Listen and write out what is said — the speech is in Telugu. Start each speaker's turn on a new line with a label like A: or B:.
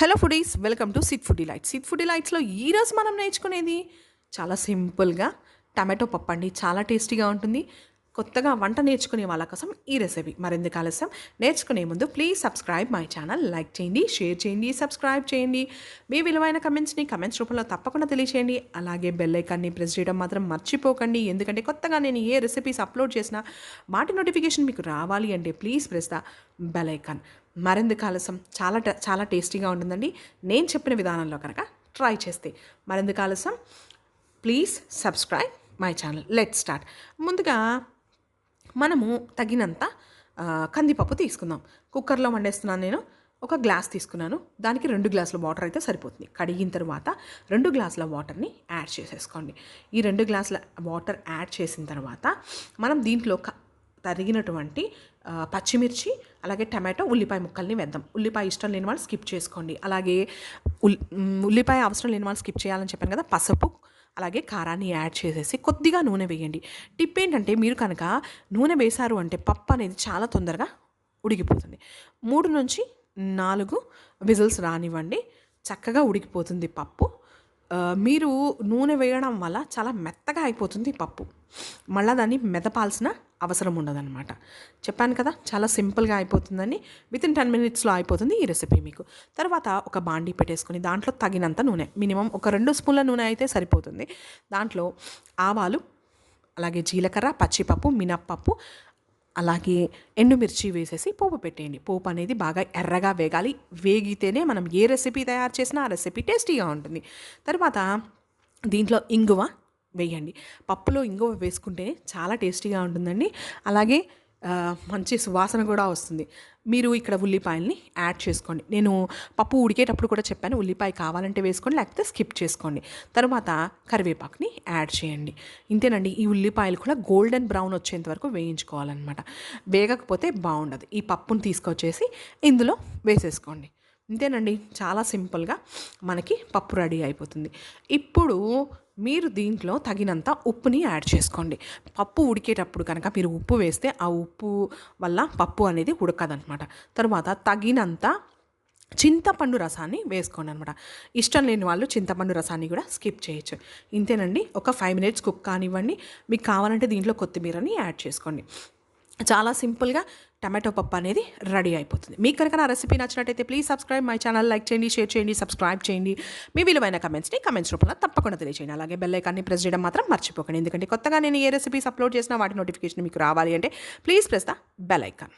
A: Hello foodies welcome to sit foodie lights. Sit foodie లైట్స్లో ఈరోజు మనం నేర్చుకునేది చాలా సింపుల్గా టమాటో పప్పు అండి. చాలా టేస్టీగా ఉంటుంది. కొత్తగా వంట నేర్చుకునే వాళ్ళ కోసం ఈ రెసిపీ మరెందుకు ఆలస్యం. నేర్చుకునే ముందు please subscribe my channel. Like చేయండి షేర్ చేయండి సబ్స్క్రైబ్ చేయండి. మీ విలువైన కమెంట్స్ని కమెంట్స్ రూపంలో తప్పకుండా తెలియచేయండి. అలాగే బెల్ ఐకాన్ని ప్రెస్ చేయడం మాత్రం మర్చిపోకండి. ఎందుకంటే కొత్తగా నేను ఏ రెసిపీస్ అప్లోడ్ చేసినా వాటి నోటిఫికేషన్ మీకు రావాలి అంటే please press the bell icon. మరింది కాలసం చాలా ట- చాలా టేస్టీగా ఉంటుందండి. నేను చెప్పిన విధానంలో కనుక ట్రై చేస్తే మరింది కాలసం. Please subscribe my channel. Let start. ముందుగా మనము తగినంత కందిపప్పు తీసుకుందాం. కుక్కర్లో వండేస్తున్నాను నేను. ఒక గ్లాస్ తీసుకున్నాను. దానికి రెండు గ్లాసుల వాటర్ అయితే సరిపోతుంది. కడిగిన తర్వాత రెండు గ్లాసుల వాటర్ని యాడ్ చేసేసుకోండి. ఈ రెండు గ్లాసుల వాటర్ యాడ్ చేసిన తర్వాత మనం దీంట్లో తరిగినటువంటి పచ్చిమిర్చి అలాగే టమాటో ఉల్లిపాయ ముక్కల్ని వేద్దాం. ఉల్లిపాయ ఇష్టం లేని వాళ్ళు స్కిప్ చేసుకోండి. అలాగే ఉల్లిపాయ అవసరం లేని వాళ్ళు స్కిప్ చేయాలని చెప్పాను కదా పసుపు అలాగే కారాన్ని యాడ్ చేసేసి కొద్దిగా నూనె వేయండి. టిప్ ఏంటంటే మీరు కనుక నూనె వేశారు అంటే పప్పు అనేది చాలా తొందరగా ఉడికిపోతుంది. మూడు నుంచి నాలుగు విజిల్స్ రానివ్వండి. చక్కగా ఉడికిపోతుంది పప్పు. మీరు నూనె వేయడం వల్ల చాలా మెత్తగా అయిపోతుంది పప్పు. మళ్ళీ దాన్ని మెదపాల్సిన అవసరం ఉండదన్నమాట. చెప్పాను కదా చాలా సింపుల్గా అయిపోతుందని విత్ ఇన్ టెన్ మినిట్స్లో అయిపోతుంది ఈ రెసిపీ మీకు. తర్వాత ఒక బాండీ పెట్టేసుకొని దాంట్లో తగినంత నూనె మినిమం ఒక రెండు స్పూన్ల నూనె అయితే సరిపోతుంది. దాంట్లో ఆవాలు అలాగే జీలకర్ర పచ్చిపప్పు మినప్పప్పు అలాగే ఎండుమిర్చి వేసేసి పోపు పెట్టేయండి. పోపు అనేది బాగా ఎర్రగా వేగాలి. వేగితేనే మనం ఏ రెసిపీ తయారు చేసినా ఆ రెసిపీ టేస్టీగా ఉంటుంది. తర్వాత దీంట్లో ఇంగువ వేయండి. పప్పులో ఇంగువ వేసుకుంటే చాలా టేస్టీగా ఉంటుందండి. అలాగే మంచి సువాసన కూడా వస్తుంది. మీరు ఇక్కడ ఉల్లిపాయల్ని యాడ్ చేసుకోండి. నేను పప్పు ఉడికేటప్పుడు కూడా చెప్పాను ఉల్లిపాయ కావాలంటే వేసుకోండి లేకపోతే స్కిప్ చేసుకోండి. తర్వాత కరివేపాకుని యాడ్ చేయండి. ఇంతేనండి ఈ ఉల్లిపాయలు కూడా గోల్డెన్ బ్రౌన్ వచ్చేంత వరకు వేయించుకోవాలన్నమాట. వేగకపోతే బాగుండదు. ఈ పప్పును తీసుకొచ్చేసి ఇందులో వేసేసుకోండి. ఇంతేనండి. చాలా సింపుల్గా మనకి పప్పు రెడీ అయిపోతుంది. ఇప్పుడు మీరు దీంట్లో తగినంత ఉప్పుని యాడ్ చేసుకోండి. పప్పు ఉడికేటప్పుడు కనుక మీరు ఉప్పు వేస్తే ఆ ఉప్పు వల్ల పప్పు అనేది ఉడకదనమాట తర్వాత తగినంత చింతపండు రసాన్ని వేసుకోండి అనమాట ఇష్టం లేని వాళ్ళు చింతపండు రసాన్ని కూడా స్కిప్ చేయొచ్చు. ఇంతేనండి. ఒక ఫైవ్ మినిట్స్ కుక్ కానివ్వండి. మీకు కావాలంటే దీంట్లో కొత్తిమీరని యాడ్ చేసుకోండి. చాలా సింపుల్గా టమాటో పప్పు అనేది రెడీ అయిపోతుంది. మీకు కనుక నా రెసిపీ నచ్చినట్టయితే please subscribe my channel like చేయండి షేర్ చేయండి సబ్స్క్రైబ్ చేయండి. మీ విలువైన కమెంట్స్ని కమెంట్స్ రూపంలో తప్పకుండా తెలియచేయండి. అలాగే బెల్ ఐకాన్ని ప్రెస్ చేయడం మాత్రం మర్చిపోకండి. ఎందుకంటే కొత్తగా నేను ఏ రెసిపీస్ అప్లోడ్ చేసినా వాటి నోటిఫికేషన్ మీకు రావాలి అంటే please press the bell icon